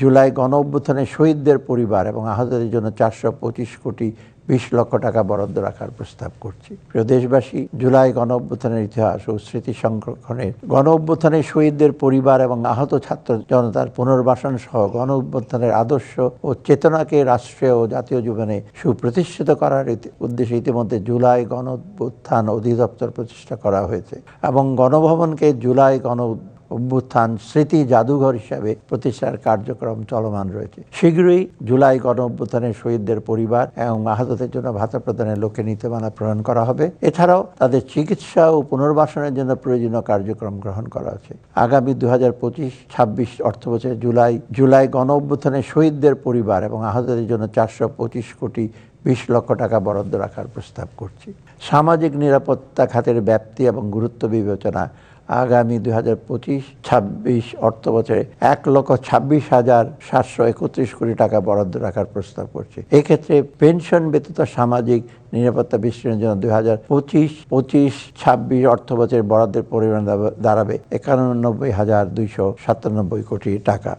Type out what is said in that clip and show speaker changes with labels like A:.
A: জুলাই গণ অভ্যুত্থানে শহীদদের পরিবার এবং আহতদের জন্য চারশো পঁচিশ কোটি বিশ লক্ষ টাকা বরাদ্দ রাখার প্রস্তাব করছি। প্রিয় দেশবাসী, জুলাই গণ অভ্যুত্থানের ইতিহাস ও স্মৃতি সংরক্ষণে গণ অভ্যুত্থানে শহীদদের পরিবার এবং আহত ছাত্র জনতার পুনর্বাসন সহ গণ অভ্যুত্থানের আদর্শ ও চেতনাকে রাষ্ট্রীয় ও জাতীয় জীবনে সুপ্রতিষ্ঠিত করার উদ্দেশ্যে ইতিমধ্যে জুলাই গণ অভ্যুত্থান অধিদপ্তর প্রতিষ্ঠা করা হয়েছে এবং গণভবনকে জুলাই গণ অভ্যুত্থান, স্মৃতি জাদুঘর হিসাবে প্রতিষ্ঠার কার্যক্রম চলমান রয়েছে। শীঘ্রই জুলাই গণ অভ্যুত্থানের শহীদদের পরিবার এবং আহতদের জন্য ভাতা প্রদানের লক্ষ্যে নীতিমালা প্রণয়ন করা হবে। এছাড়াও তাদের চিকিৎসা ও পুনর্বাসনের জন্য প্রয়োজনীয় কার্যক্রম গ্রহণ করা হচ্ছে। আগামী দু হাজার পঁচিশ, ছাব্বিশ অর্থবছরে জুলাই জুলাই গণ অভ্যুত্থানের শহীদদের পরিবার এবং আহতদের জন্য চারশো পঁচিশ কোটি বিশ লক্ষ টাকা বরাদ্দ রাখার প্রস্তাব করছি। সামাজিক নিরাপত্তা খাতের ব্যাপ্তি এবং গুরুত্ব বিবেচনা আগামী দুই হাজার পঁচিশ, ছাব্বিশ অর্থ বছরে এক লক্ষ ছাব্বিশ হাজার সাতশো একত্রিশ কোটি টাকা বরাদ্দ রাখার প্রস্তাব করছে। এক্ষেত্রে পেনশন ব্যতীত সামাজিক নিরাপত্তা বিশ্লেষণের জন্য দুই হাজার পঁচিশ পঁচিশ, ছাব্বিশ অর্থ বছরের বরাদ্দের পরিমাণ দাঁড়াবে একানব্বই হাজার দুইশো সাতানব্বই কোটি টাকা।